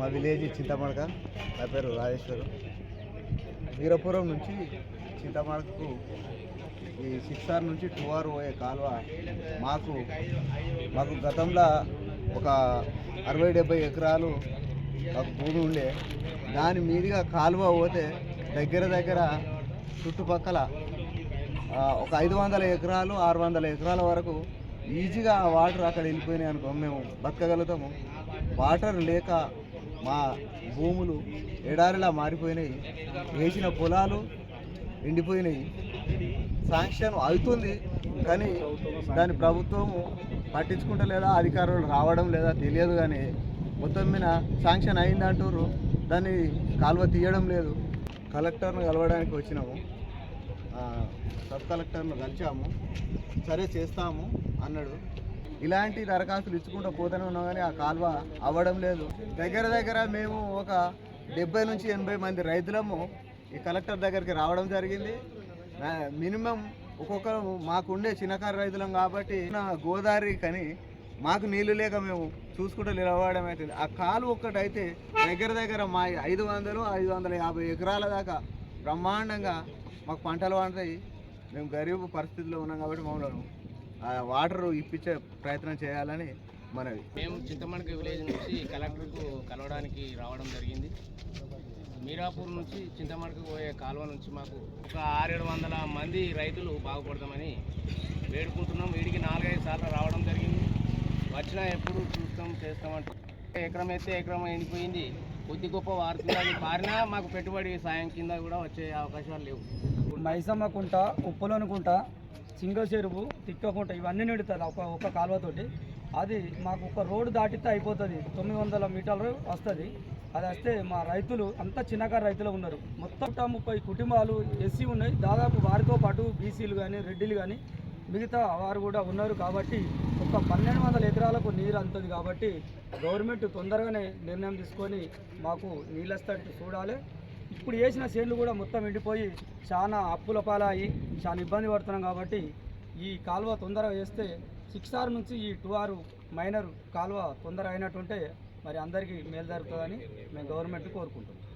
మా విలేజ్ చింతమడక నా పేరు రాజేశ్వరు. వీరపురం నుంచి చింతమడకకు ఈ సిక్స్ ఆర్ నుంచి టూ ఆర్ పోయే కాలువ మాకు మాకు గతంలో ఒక అరవై డెబ్బై ఎకరాలు మాకు భూమి ఉండే. దాని మీదుగా కాలువ పోతే దగ్గర దగ్గర చుట్టుపక్కల ఒక ఐదు వందల ఎకరాలు ఆరు వందల ఎకరాల వరకు ఈజీగా ఆ వాటర్ అక్కడ వెళ్ళిపోయినాయి అనుకో. మేము బతకగలుగుతాము. వాటర్ లేక మా భూములు ఎడారిలా మారిపోయినాయి. వేసిన పొలాలు ఎండిపోయినాయి. శాంక్షన్ అవుతుంది కానీ దాని ప్రభుత్వము పట్టించుకుంటలేదా? అధికారులు రావడం లేదా తెలియదు కానీ మొత్తం మీద శాంక్షన్ అయింది అంటారు దాన్ని కాలువ తీయడం లేదు. కలెక్టర్ను కలవడానికి వచ్చినాము. సబ్ కలెక్టర్ను కలిసాము సరే చేస్తాము అన్నాడు. ఇలాంటి దరఖాస్తులు ఇచ్చుకుంటూ పోతూనే ఉన్నాం కానీ ఆ కాలువ అవ్వడం లేదు. దగ్గర దగ్గర మేము ఒక డెబ్బై నుంచి ఎనభై మంది రైతులము ఈ కలెక్టర్ దగ్గరికి రావడం జరిగింది. మినిమం ఒక్కొక్కరు మాకుండే చిన్నకారు రైతులం కాబట్టి నా గోదావరి కని మాకు నీళ్ళు లేక మేము చూసుకుంటూ నిలబడడం అవుతుంది ఆ కాలు ఒక్కటైతే దగ్గర దగ్గర మా ఐదు వందలు ఐదు వందల యాభై ఎకరాల దాకా బ్రహ్మాండంగా మాకు పంటలు పండుతాయి. మేము గరీబ్ పరిస్థితిలో ఉన్నాం కాబట్టి మమ్మల్ని వాటర్ ఇప్పించే ప్రయత్నం చేయాలని మనవి. మేము చింతమణక విలేజ్ నుంచి కలెక్టర్కు కలవడానికి రావడం జరిగింది. మీరాపూర్ నుంచి చింతమణకు పోయే కాలువ నుంచి మాకు ఒక ఆరేడు వందల మంది రైతులు బాగుపడతామని వేడుకుంటున్నాం. వీడికి నాలుగైదు సార్లు రావడం జరిగింది. వచ్చినా ఎప్పుడు చూస్తాం చేస్తామంటే ఎకరం అయితే ఎకరం ఎండిపోయింది. కొద్ది గొప్ప వారుతుంది అది పారినా మాకు పెట్టుబడి సాయం కింద కూడా వచ్చే అవకాశాలు లేవు. మైసమ్మ కుంట ఉప్పులోని సింగల్ సింగ చెరువు తిక్కకుంట ఇవన్నీ నిండుతుంది ఒక ఒక కాలువతోటి. అది మాకు ఒక రోడ్డు దాటితే అయిపోతుంది. తొమ్మిది వందల మీటర్లు వస్తుంది. అది వస్తే మా రైతులు అంతా చిన్నకారు రైతులు ఉన్నారు. మొత్తం ముప్పై కుటుంబాలు ఎస్సీ ఉన్నాయి. దాదాపు వారితో పాటు బీసీలు కానీ రెడ్డిలు కానీ మిగతా వారు కూడా ఉన్నారు కాబట్టి ఒక పన్నెండు వందల ఎకరాలకు నీరు అందుతుంది కాబట్టి గవర్నమెంట్ తొందరగానే నిర్ణయం తీసుకొని మాకు నీళ్ళు వస్తాడు చూడాలి. ఇప్పుడు వేసిన చేనులు కూడా మొత్తం ఎండిపోయి చాలా అప్పుల పాలయ్యి చాలా ఇబ్బంది పడుతున్నాం కాబట్టి ఈ కాలువ తొందరగా వేస్తే సిక్స్ ఆర్ నుంచి ఈ టూ ఆర్ మైనర్ కాలువ తొందర అయినట్టుంటే మరి అందరికీ మేలు జరుగుతుందని మేము గవర్నమెంట్ కోరుకుంటున్నాం.